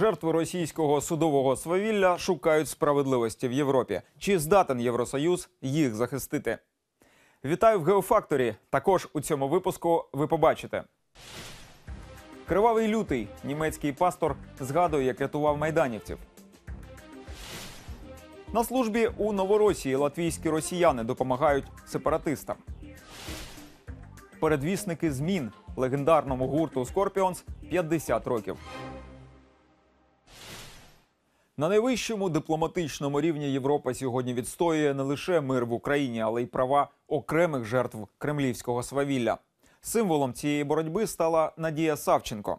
Жертви російського судового свавілля шукають справедливості в Європі. Чи здатен Євросоюз їх захистити? Вітаю в Геофакторі. Також у цьому випуску ви побачите. Кривавий лютий німецький пастор згадує, як рятував майданівців. На службі у Новоросії латвійські росіяни допомагають сепаратистам. Передвісники змін легендарному гурту Скорпіонс 50 років. На найвищому дипломатичному рівні Європа сьогодні відстоює не лише мир в Україні, але й права окремих жертв кремлівського свавілля. Символом цієї боротьби стала Надія Савченко.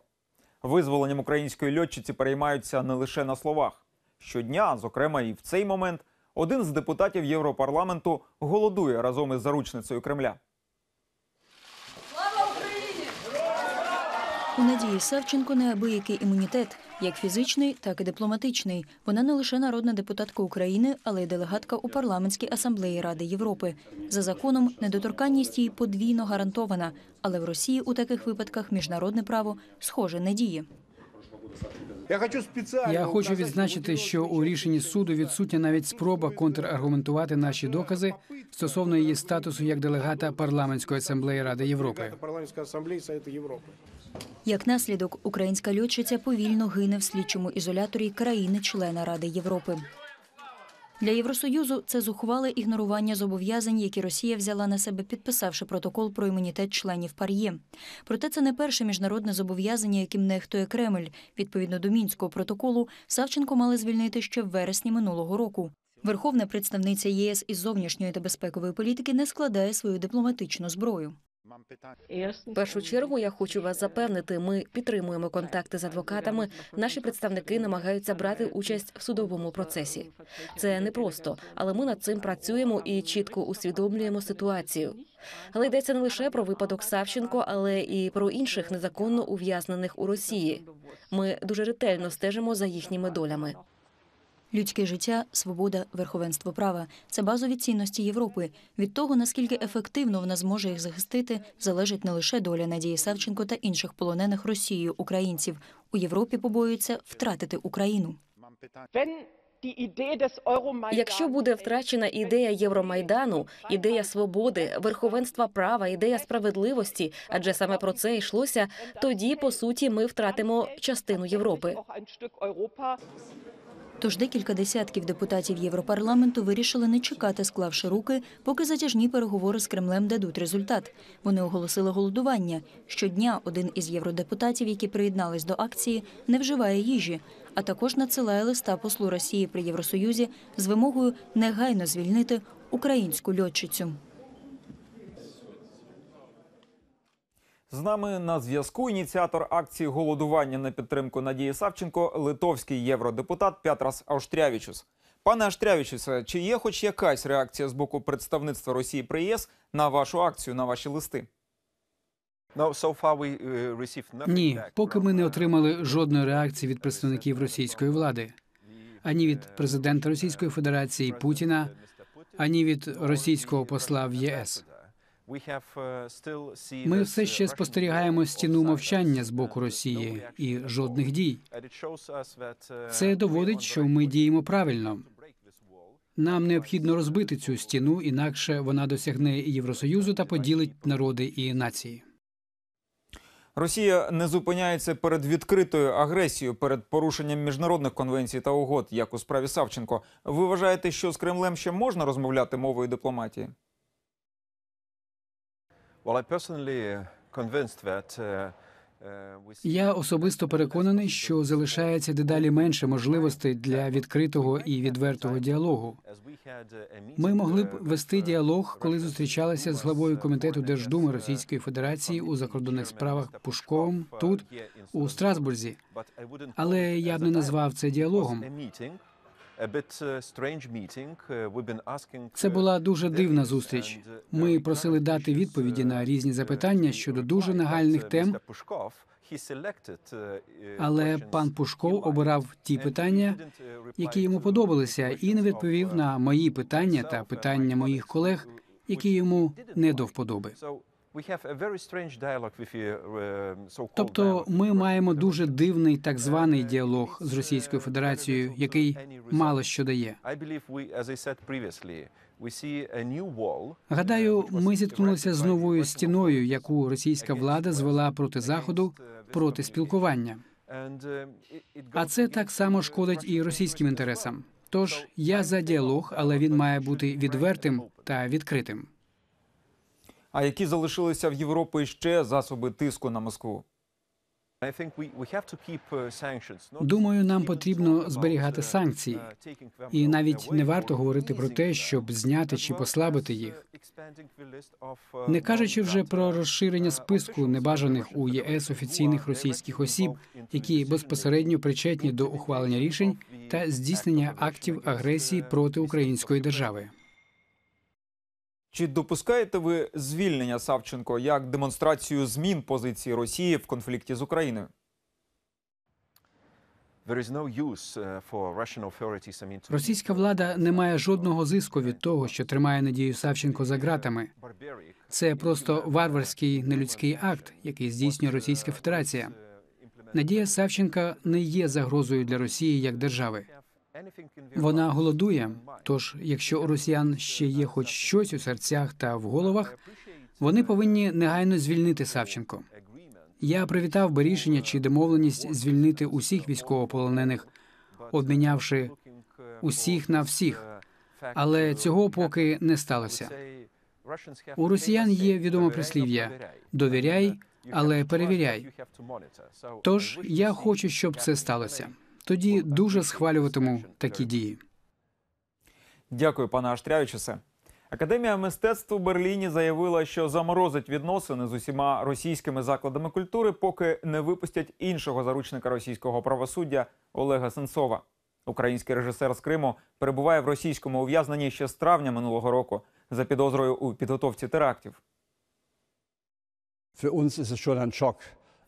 Визволенням української льотчиці переймаються не лише на словах. Щодня, зокрема, і в цей момент, один з депутатів Європарламенту голодує разом із заручницею Кремля. У Надії Савченко неабиякий імунітет, як фізичний, так і дипломатичний. Вона не лише народна депутатка України, але й делегатка у парламентській асамблеї Ради Європи. За законом недоторканність їй подвійно гарантована, але в Росії у таких випадках міжнародне право схоже не діє. Я хочу відзначити, що що у рішенні суду відсутня навіть спроба контраргументувати наші докази стосовно її статусу як делегата парламентської асамблеї Ради Європи. Як наслідок, українська льотчиця повільно гине в слідчому ізоляторі країни-члена Ради Європи. Для Євросоюзу це зухвале ігнорування зобов'язань, які Росія взяла на себе, підписавши протокол про імунітет членів пар'є. Проте це не перше міжнародне зобов'язання, яким нехтує Кремль. Відповідно до мінського протоколу, Савченко мали звільнити ще в вересні минулого року. Верховна представниця єС із зовнішньої та безпекової політики не складає свою дипломатичну зброю. В першу чергу я хочу вас запевнити. Ми підтримуємо контакти з адвокатами. Наші представники намагаються брати участь в судовому процесі. Це непросто, але ми над цим працюємо і чітко усвідомлюємо ситуацію. Але йдеться не лише про випадок Савченко, але і про інших незаконно ув'язнених у Росії. Ми дуже ретельно стежимо за їхніми долями. Людське життя, свобода, верховенство права це базові цінності Європи. Від того, наскільки ефективно вона зможе їх захистити, залежить не лише доля Надії Савченко та інших полонених Росією українців. У Європі побоюються втратити Україну. Якщо буде втрачена ідея Євромайдану, ідея свободи, верховенства права, ідея справедливості, адже саме про це йшлося, тоді по суті ми втратимо частину Європи. Тож декілька десятків депутатів Європарламенту вирішили не чекати, склавши руки, поки затяжні переговори з Кремлем дадуть результат. Вони оголосили голодування. Щодня один із євродепутатів, які приєднались до акції, не вживає їжі, а також надсилає листа послу Росії при Євросоюзі з вимогою негайно звільнити українську льотчицю. З нами на зв'язку ініціатор акції голодування на підтримку Надії Савченко, литовський євродепутат Пятрас Ауштрявічус. Пане Аштрявічусе, чи є хоч якась реакція з боку представництва Росії при ЄС на вашу акцію, на ваші листи? Ні, поки ми не отримали жодної реакції від представників російської влади, ані від президента Російської Федерації Путіна, ані від російського посла в ЄС. Ми все ще спостерігаємо стіну мовчання з боку Росії і жодних дій. Це доводить, що ми діємо правильно. Нам необхідно розбити цю стіну, інакше вона досягне Євросоюзу та поділить народи і нації. Росія не зупиняється перед відкритою агресією, перед порушенням міжнародних конвенцій та угод, як у справі Савченко. Ви вважаєте, що з Кремлем ще можна розмовляти мовою дипломатії? Я особисто переконаний, що залишається дедалі менше можливостей для відкритого і відвертого діалогу. Ми могли б вести діалог, коли зустрічалися з главою комітету Держдуми Російської Федерації у закордонних справах Пушковим тут, у Страсбурзі. Але я б не назвав це діалогом. Це була дуже дивна зустріч. Ми просили дати відповіді на різні запитання щодо дуже нагальних тем. Але пан Пушков обирав ті питання, які йому подобалися, і не відповів на мої питання та питання моїх колег, які йому не до вподоби. Тобто, ми маємо дуже дивний так званий діалог з Російською Федерацією, який мало що дає. Гадаю, ми зіткнулися з новою стіною, яку російська влада звела проти заходу, проти спілкування. А це так само шкодить і російським інтересам. Тож я за діалог, але він має бути відвертим та відкритим. А які залишилися в Європі ще засоби тиску на Москву? Думаю, нам потрібно зберігати санкції, і навіть не варто говорити про те, щоб зняти чи послабити їх. Не кажучи вже про розширення списку небажаних у ЄС офіційних російських осіб, які безпосередньо причетні до ухвалення рішень та здійснення актів агресії проти української держави. Чи допускаєте ви звільнення Савченко як демонстрацію змін позиції Росії в конфлікті з Україною? Російська влада не має жодного зиску від того, що тримає Надію Савченко за ґратами. Це просто варварський нелюдський акт, який здійснює Російська Федерація. Надія Савченка не є загрозою для Росії як держави. Вона голодує. Тож, якщо у росіян ще є хоч щось у серцях та в головах, вони повинні негайно звільнити Савченко. Я привітав би рішення чи домовленість звільнити усіх військовополонених, обмінявши усіх на всіх. Але цього поки не сталося. У росіян є відоме прислів'я довіряй, але перевіряй. Тож я хочу, щоб це сталося. Тоді дуже схвалюватиму такі дії. Дякую, пане Аштрявічусе. Академія мистецтв у Берліні заявила, що заморозить відносини з усіма російськими закладами культури, поки не випустять іншого заручника російського правосуддя Олега Сенцова. Український режисер з Криму перебуває в російському ув'язненні ще з травня минулого року за підозрою у підготовці терактів. Für uns ist es schon ein Schock.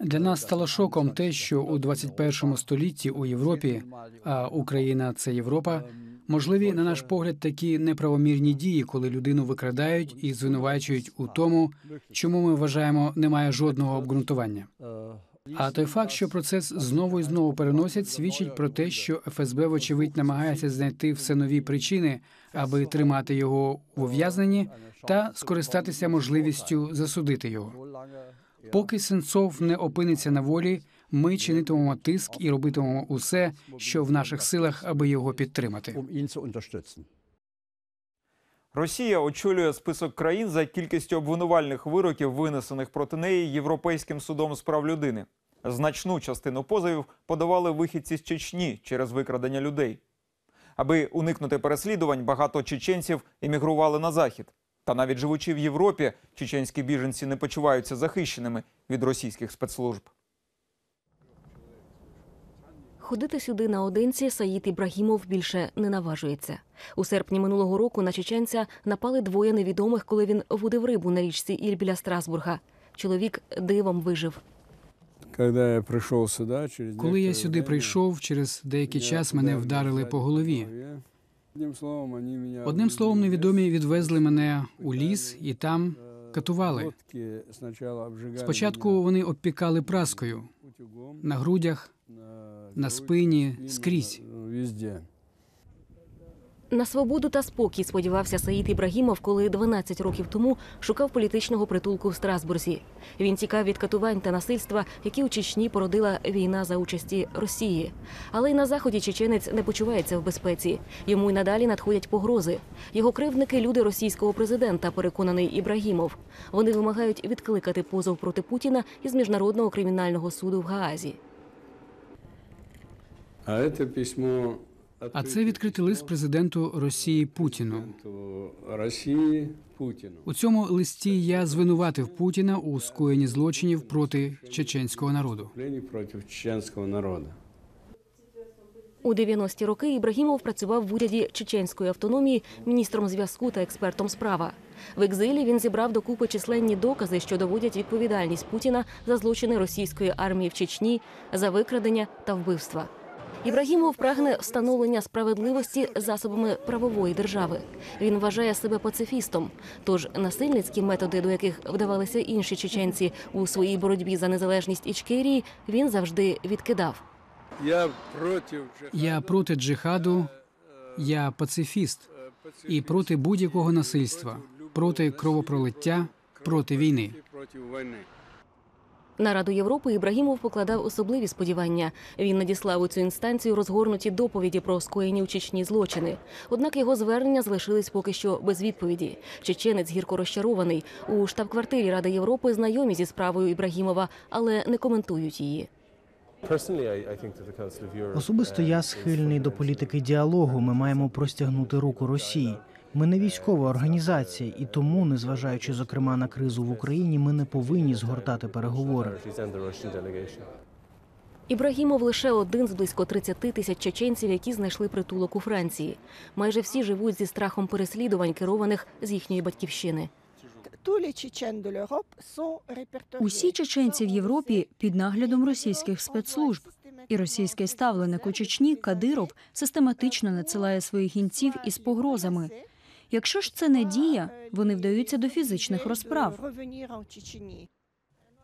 Для нас стало шоком те, що у 21 столітті у Європі, а Україна це Європа, можливі, на наш погляд, такі неправомірні дії, коли людину викрадають і звинувачують у тому, чому ми вважаємо немає жодного обґрунтування. А той факт, що процес знову і знову переносять, свідчить про те, що ФСБ, вочевидь, намагається знайти все нові причини, аби тримати його в ув'язненні та скористатися можливістю засудити його. Поки Сенцов не опиниться на волі, ми чинитимемо тиск і робитимемо усе, що в наших силах, аби його підтримати. um. Росія очолює список країн за кількістю обвинувальних вироків, винесених проти неї Європейським судом з прав людини. Значну частину позовів подавали вихідці з Чечні через викрадення людей. Аби уникнути переслідувань, багато чеченців емігрували на захід. Та навіть живучи в Європі, чеченські біженці не почуваються захищеними від російських спецслужб. Ходити сюди наодинці Саїд Ібрагімов більше не наважується. У серпні минулого року на чеченця напали двоє невідомих, коли він водив рибу на річці Іль біля Страсбурга. Чоловік дивом вижив. Когда я прийшов сюди, через Коли я сюди прийшов, через деякий час мене вдарили по голові. Одним словом, невідомі відвезли мене у ліс і там катували. лодки спочатку вони обпікали праскою на грудях, на, на спині, скрізь. На свободу та спокій сподівався Саїд Ібрагімов, коли 12 років тому шукав політичного притулку в Страсбурзі. Він тікав від катувань та насильства, які у Чечні породила війна за участі Росії. Але й на заході чеченець не почувається в безпеці. Йому й надалі надходять погрози. Його кривдники люди російського президента, переконаний Ібрагімов. Вони вимагають відкликати позов проти Путіна із міжнародного кримінального суду в Гаазі. А це письмо А це відкритий лист президенту Росії Путіну. Росії Путіну. У цьому листі я звинуватив Путіна у скоєнні злочинів проти чеченського народу. Проти чеченського народу. У 90-ті роки Ібрагімов працював в уряді чеченської автономії міністром зв'язку та експертом справа. В екзилі він зібрав докупи численні докази, що доводять відповідальність Путіна за злочини російської армії в Чечні, за викрадення та вбивства. Ібрагімов прагне встановлення справедливості засобами правової держави. Він вважає себе пацифістом. Тож насильницькі методи, до яких вдавалися інші чеченці у своїй боротьбі за незалежність Ічкерії, він завжди відкидав. Я против Я проти джихаду, я пацифіст і проти будь-якого насильства, проти кровопролиття, проти війни. На Раду Європи Ібрагімов покладав особливі сподівання. Він надіслав у цю інстанцію розгорнуті доповіді про скоєні у Чечні злочини. Однак його звернення залишились поки що без відповіді. Чеченець гірко розчарований. У штаб-квартирі Ради Європи знайомі зі справою Ібрагімова, але не коментують її. Особисто я схильний до політики діалогу. Ми маємо простягнути руку Росії. Ми не військова організація, і тому, незважаючи зокрема на кризу в Україні, ми не повинні згортати переговори. Ібрагімов лише один з близько 30 тисяч чеченців, які знайшли притулок у Франції. Майже всі живуть зі страхом переслідувань, керованих з їхньої батьківщини. Усі чеченці в Європі під наглядом російських спецслужб. І російський ставленик у Чечні Кадиров систематично надсилає своїх гінців із погрозами. Якщо ж це не дія, вони вдаються до фізичних розправ.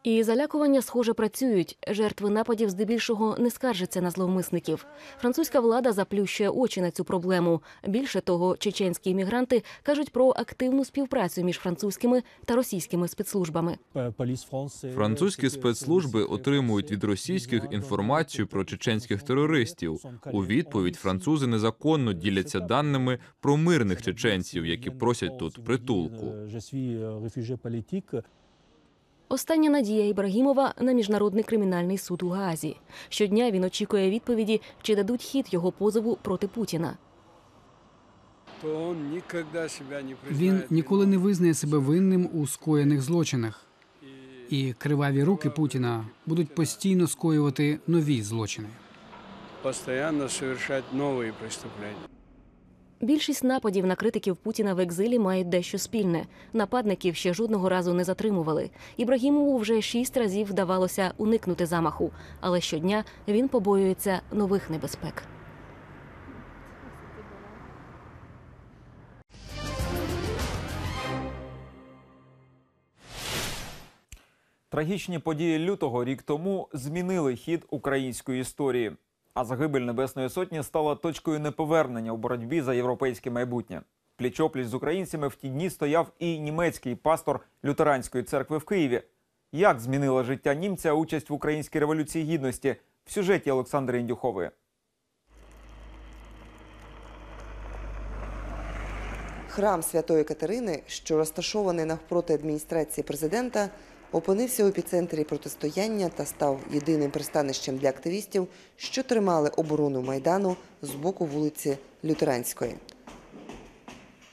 І залякування, схоже, працюють. Жертви нападів здебільшого не скаржаться на зловмисників. Французька влада заплющує очі на цю проблему. Більше того, чеченські іммігранти кажуть про активну співпрацю між французькими та російськими спецслужбами. Французькі спецслужби отримують від російських інформацію про чеченських терористів. У відповідь французи незаконно діляться даними про мирних чеченців, які просять тут притулку. Остання надія Ібрагімова на міжнародний кримінальний суд у Гаазі. Щодня він очікує відповіді, чи дадуть хід його позову проти Путіна. Він ніколи не визнає себе винним у скоєних злочинах, і криваві руки Путіна будуть постійно скоювати нові злочини. постоянно совершать новые преступления. Більшість нападів на критиків Путіна в екзилі мають дещо спільне. Нападників ще жодного разу не затримували. Ібрагімову вже шість разів вдавалося уникнути замаху, але щодня він побоюється нових небезпек. Трагічні події лютого рік тому змінили хід української історії. А загибель Небесної Сотні стала точкою неповернення у боротьбі за європейське майбутнє. Пліч-опліч з українцями в ті дні стояв і німецький пастор лютеранської церкви в Києві. Як змінила життя німця участь в українській революції гідності в сюжеті Олександри Індюхової. Храм Святої Катерини, що розташований навпроти адміністрації президента, опинився у епіцентрі протистояння та став єдиним пристанищем для активістів, що тримали оборону майдану з боку вулиці Лютеранської.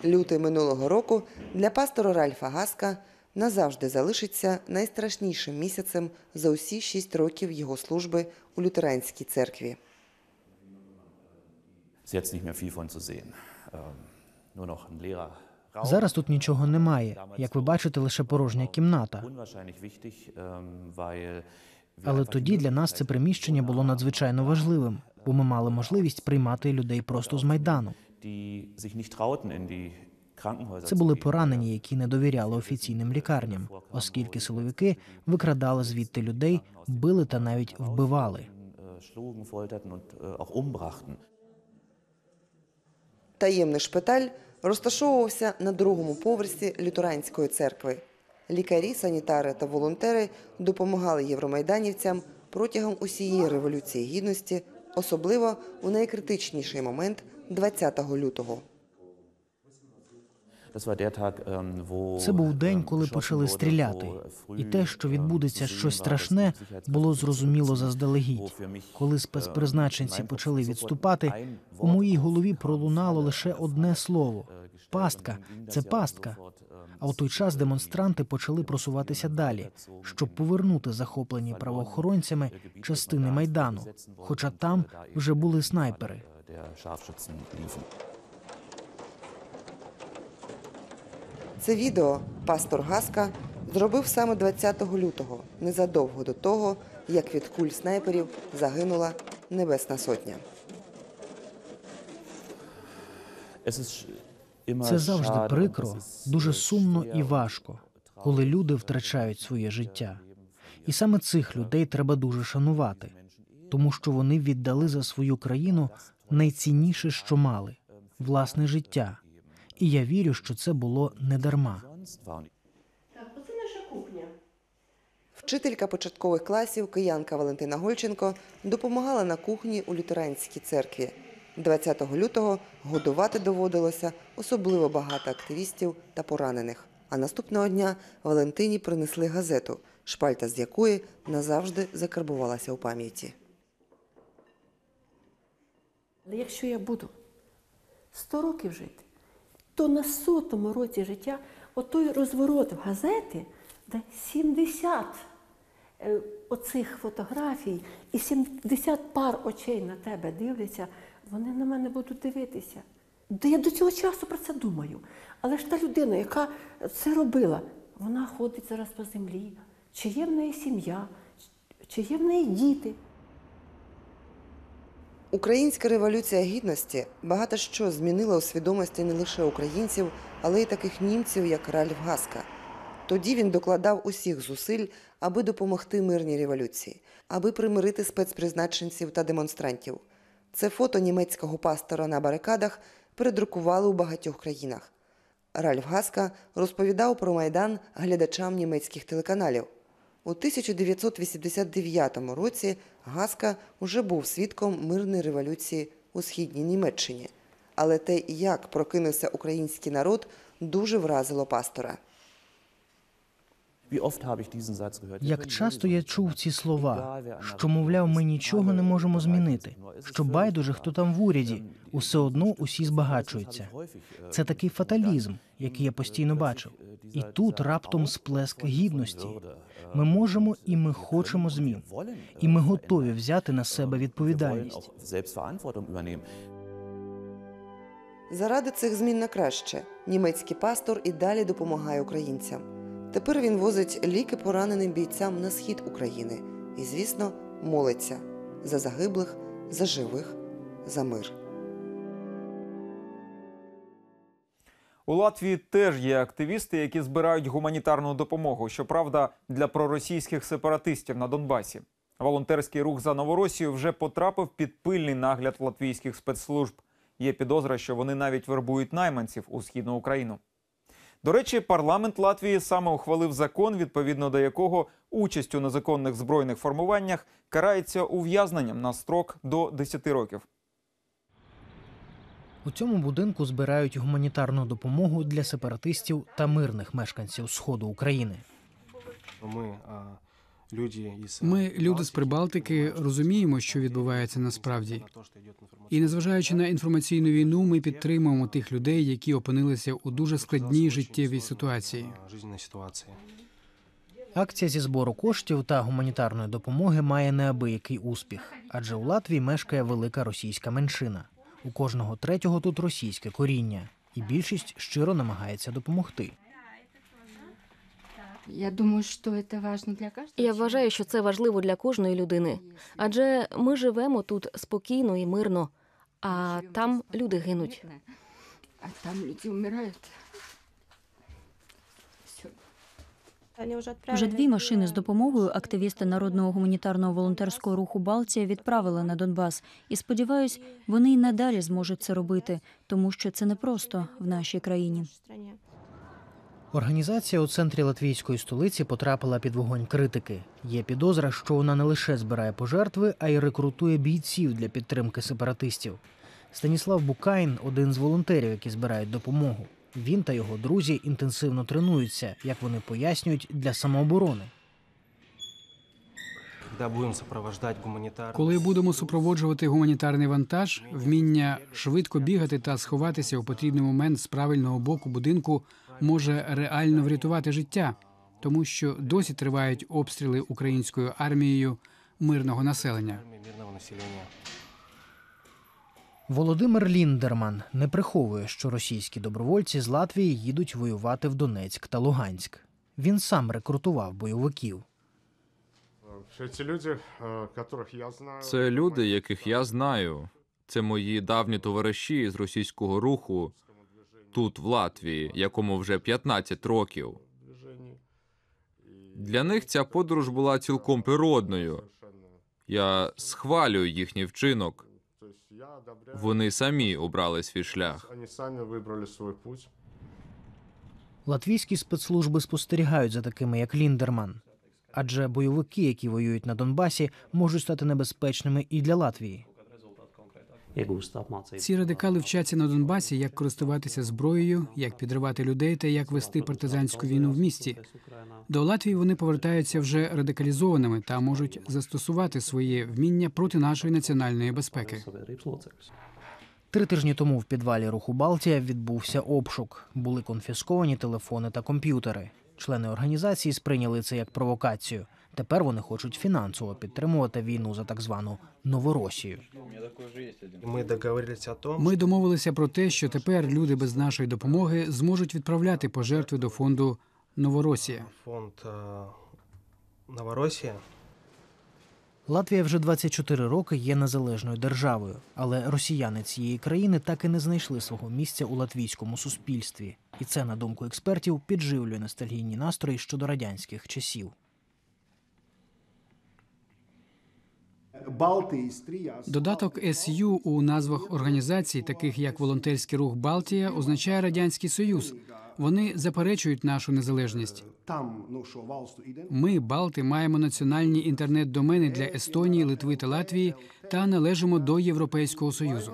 Лютий минулого року для пастора Ральфа Гаска назавжди залишиться найстрашнішим місяцем за усі шість років його служби у лютеранській церкві. jetzt nicht mehr viel von zu sehen. Nur. Зараз тут нічого немає. Як ви бачите, лише порожня кімната. Ähm, Але тоді для нас це приміщення було надзвичайно важливим, бо ми мали можливість приймати людей просто з майдану. Це були поранені, які не довіряли офіційним лікарням, оскільки силовики викрадали звідти людей, били та навіть вбивали. Äh, äh. Таємний шпиталь розташовувався на другому поверсі лютеранської церкви. Лікарі, санітари та волонтери допомагали євромайданівцям протягом усієї революції гідності, особливо у найкритичніший момент 20 лютого. Це був день, коли почали стріляти, і те, що відбудеться щось страшне, було зрозуміло заздалегідь. Коли спецпризначенці почали відступати, у моїй голові пролунало лише одне слово пастка. Це пастка. А у той час демонстранти почали просуватися далі, щоб повернути захоплені правоохоронцями частини майдану, хоча там вже були снайпери. Це відео пастор Гаска зробив саме 20 лютого, незадовго до того, як від куль снайперів загинула Небесна Сотня. Це завжди прикро, дуже сумно і важко, коли люди втрачають своє життя. І саме цих людей треба дуже шанувати, тому що вони віддали за свою країну найцінніше, що мали власне життя. І я вірю, що це було не дарма. sonst waren Вчителька початкових класів, киянка Валентина Гольченко, допомагала на кухні у лютеранській церкві. 20 лютого годувати доводилося особливо багато активістів та поранених. А наступного дня Валентині принесли газету, шпальта з якої назавжди закарбувалася у пам'яті. Але якщо я буду 100 років жити, то на сотому році життя отой розворот в газети, де 70 е, оцих фотографій і 70 пар очей на тебе дивляться, вони на мене будуть дивитися. Де я до цього часу про це думаю. Але ж та людина, яка це робила, вона ходить зараз по землі. Чи є в неї сім'я, чи є в неї діти. Українська революція гідності багато що змінила у свідомості не лише українців, але й таких німців, як Ральф Гаска. Тоді він докладав усіх зусиль, аби допомогти мирній революції, аби примирити спецпризначенців та демонстрантів. Це фото німецького пастора на барикадах передрукували у багатьох країнах. Ральф Гаска розповідав про майдан глядачам німецьких телеканалів. У 1989 році Гаска уже був свідком мирної революції у східній Німеччині. Але те, як прокинувся український народ, дуже вразило пастора. Як часто я чув ці слова, що, мовляв, ми нічого не можемо змінити, що байдуже, хто там в уряді, усе одно усі збагачуються. Це такий фаталізм, який я постійно бачив. І тут раптом сплеск гідності. Ми можемо і ми хочемо змін. І ми готові взяти на себе відповідальність. Заради цих змін на краще німецький пастор і далі допомагає українцям. Тепер він возить ліки пораненим бійцям на схід України і, звісно, молиться за загиблих, за живих, за мир. У Латвії теж є активісти, які збирають гуманітарну допомогу. Щоправда, для проросійських сепаратистів на Донбасі. Волонтерський рух за Новоросію вже потрапив під пильний нагляд латвійських спецслужб. Є підозра, що вони навіть вербують найманців у східну Україну. До речі, парламент Латвії саме ухвалив закон, відповідно до якого участь у незаконних збройних формуваннях карається ув'язненням на строк до 10 років. У цьому будинку збирають гуманітарну допомогу для сепаратистів та мирних мешканців сходу України. Ми, Ми, люди з Прибалтики, розуміємо, що відбувається насправді. І незважаючи на інформаційну війну, ми підтримуємо тих людей, які опинилися у дуже складній життєвій ситуації. Жизненної ситуації. Акція зі збору коштів та гуманітарної допомоги має неабиякий успіх, адже у Латвії мешкає велика російська меншина. У кожного третього тут російське коріння, і більшість щиро намагається допомогти. Я думаю, що це важливо для кожного. Я вважаю, що це важливо для кожної людини, адже ми живемо тут спокійно і мирно, а там люди гинуть. А там люди вмирають. Вже дві машини з допомогою активісти народного гуманітарного волонтерського руху Балтія відправили на Донбас. І сподіваюсь, вони й надалі зможуть це робити, тому що це непросто в нашій країні. Організація у центрі латвійської столиці потрапила під вогонь критики. Є підозра, що вона не лише збирає пожертви, а й рекрутує бійців для підтримки сепаратистів. Станіслав Букайн один з волонтерів, які збирають допомогу. Він та його друзі інтенсивно тренуються, як вони пояснюють, для самооборони. Коли будемо супроводжувати гуманітарну... Коли будемо супроводжувати гуманітарний вантаж, вміння швидко бігати та сховатися у потрібний момент з правильного боку будинку може реально врятувати життя, тому що досі тривають обстріли українською армією мирного населення. мирного населення. Володимир Ліндерман не приховує, що російські добровольці з Латвії їдуть воювати в Донецьк та Луганськ. Він сам рекрутував бойовиків. Эти люди, э, которых я знаю... Це люди, яких я знаю. Це мої давні товариші з російського руху тут, в Латвії, якому вже 15 років. Для них ця подорож була цілком природною. Я схвалюю їхній вчинок. Вони самі обрали свій шлях. Они сами выбрали свой путь. Латвійські спецслужби спостерігають за такими, як Ліндерман. Адже бойовики, які воюють на Донбасі, можуть стати небезпечними і для Латвії. Ці радикали вчаться на Донбасі, як користуватися зброєю, як підривати людей та як вести партизанську війну в місті. До Латвії вони повертаються вже радикалізованими та можуть застосувати своє вміння проти нашої національної безпеки. Три тижні тому в підвалі руху Балтія відбувся обшук. Були конфісковані телефони та комп'ютери. Члени організації сприйняли це як провокацію. Тепер вони хочуть фінансово підтримувати війну за так звану Новоросію. Мы договорились о том, Ми домовилися про те, що тепер люди без нашої допомоги зможуть відправляти пожертви до фонду Новоросія. фонд э, Новороссия Латвія вже 24 роки є незалежною державою, але росіяни цієї країни так і не знайшли свого місця у латвійському суспільстві. І це, на думку експертів, підживлює ностальгійні настрої щодо радянських часів. Додаток SU у назвах організацій, таких як волонтерський рух Балтія, означає радянський союз. Вони заперечують нашу незалежність. Ми, Балти, маємо національні інтернет-домени для Естонії, Литви та Латвії та належимо до Європейського союзу.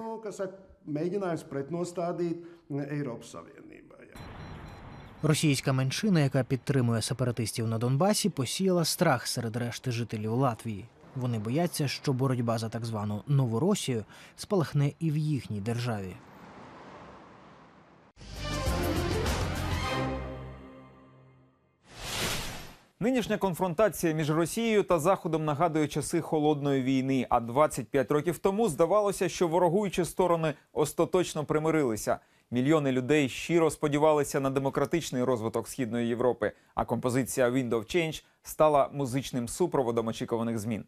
Російська меншина, яка підтримує сепаратистів на Донбасі, посіяла страх серед решти жителів Латвії. Вони бояться, що боротьба за так звану Новоросію спалахне і в їхній державі. Нинішня конфронтація між Росією та Заходом нагадує часи холодної війни. А 25 років тому здавалося, що ворогуючі сторони остаточно примирилися. Мільйони людей щиро сподівалися на демократичний розвиток східної Європи. А композиція «Wind of Change» стала музичним супроводом очікуваних змін.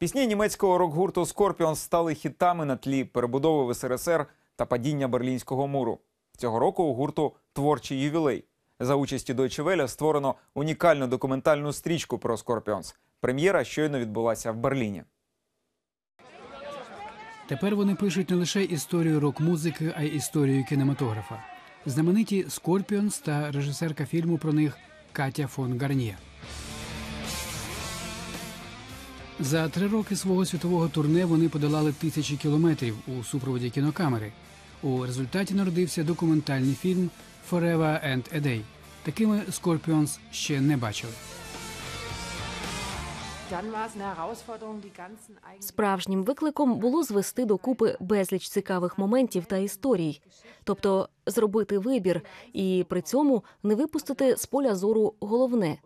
Пісні німецького рок-гурту Scorpions стали хітами на тлі перебудови в СРСР та падіння Берлінського муру. Цього року у гурту творчий ювілей. За участі Deutsche Welle створено унікальну документальну стрічку про Scorpions. Прем'єра щойно відбулася в Берліні. Тепер вони пишуть не лише історію рок-музики, а й історію кінематографа. Знамениті Scorpions та режисерка фільму про них Катя фон Гарнє. За три роки свого світового турне вони подолали тисячі кілометрів у супроводі кінокамери. У результаті народився документальний фільм Forever and a Day. Такими Scorpions ще не бачили. Справжнім викликом було звести докупи безліч цікавих моментів та історій, тобто зробити вибір і при цьому не випустити з поля зору головне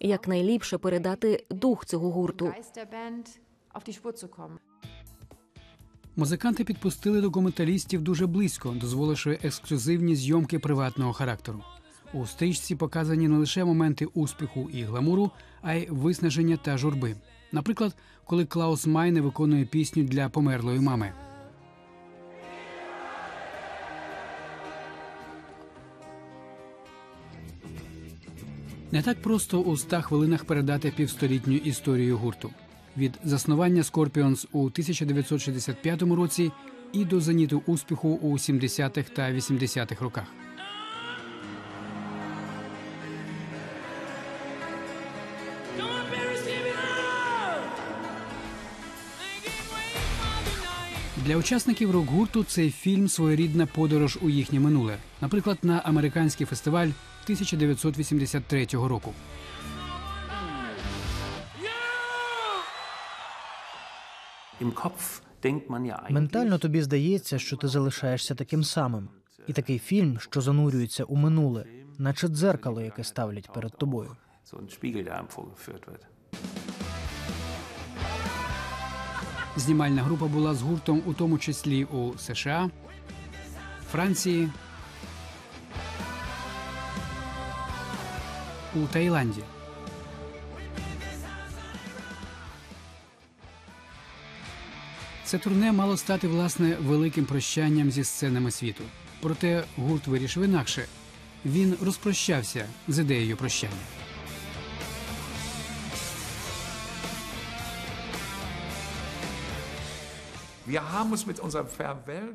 якнайліпше передати дух цього гурту. Музиканти підпустили документалістів дуже близько, дозволивши ексклюзивні зйомки приватного характеру. У стрічці показані не лише моменти успіху і гламуру, а й виснаження та журби. Наприклад, коли Клаус Майне виконує пісню для померлої мами. Не так просто у ста хвилинах передати півстолітню історію гурту. Від заснування Scorpions у 1965 році і до зеніту успіху у 70-х та 80-х роках. Для учасників рок-гурту цей фільм своєрідна подорож у їхнє минуле, наприклад, на американський фестиваль 1983 року. Ментально тобі здається, що ти залишаєшся таким самим. І такий фільм, що занурюється у минуле, наче дзеркало, яке ставлять перед тобою. Знімальна група була з гуртом у тому числі у США, Франції, у Таїланді. Це турне мало стати власне великим прощанням зі сценами світу. Проте гурт вирішив інакше. Він розпрощався з ідеєю прощання.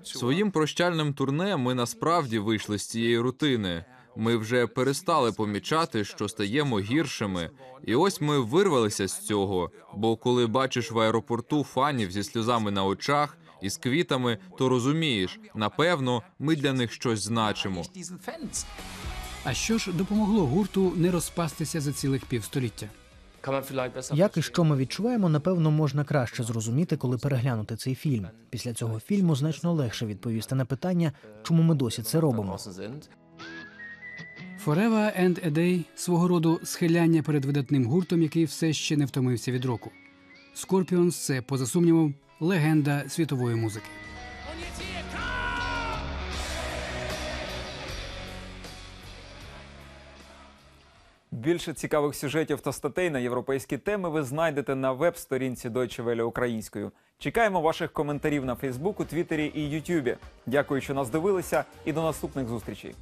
Своїм прощальним турне ми насправді вийшли з цієї рутини. Ми вже перестали помічати, що стаємо гіршими. І ось ми вирвалися з цього. Бо коли бачиш в аеропорту фанів зі сльозами на очах і з квітами, то розумієш, напевно, ми для них щось значимо. А що ж допомогло гурту не розпастися за цілих півстоліття? Як і що ми відчуваємо, напевно, можна краще зрозуміти, коли переглянути цей фільм. Після цього фільму значно легше відповісти на питання, чому ми досі це робимо. Forever and a Day – свого роду схиляння перед видатним гуртом, який все ще не втомився від року. Scorpions – це, поза сумнівом, легенда світової музики. Більше цікавих сюжетів та статей на європейські теми ви знайдете на веб-сторінці Deutsche Welle українською. Чекаємо ваших коментарів на Фейсбуку, Твіттері і Ютубі. Дякую, що нас дивилися, і до наступних зустрічей.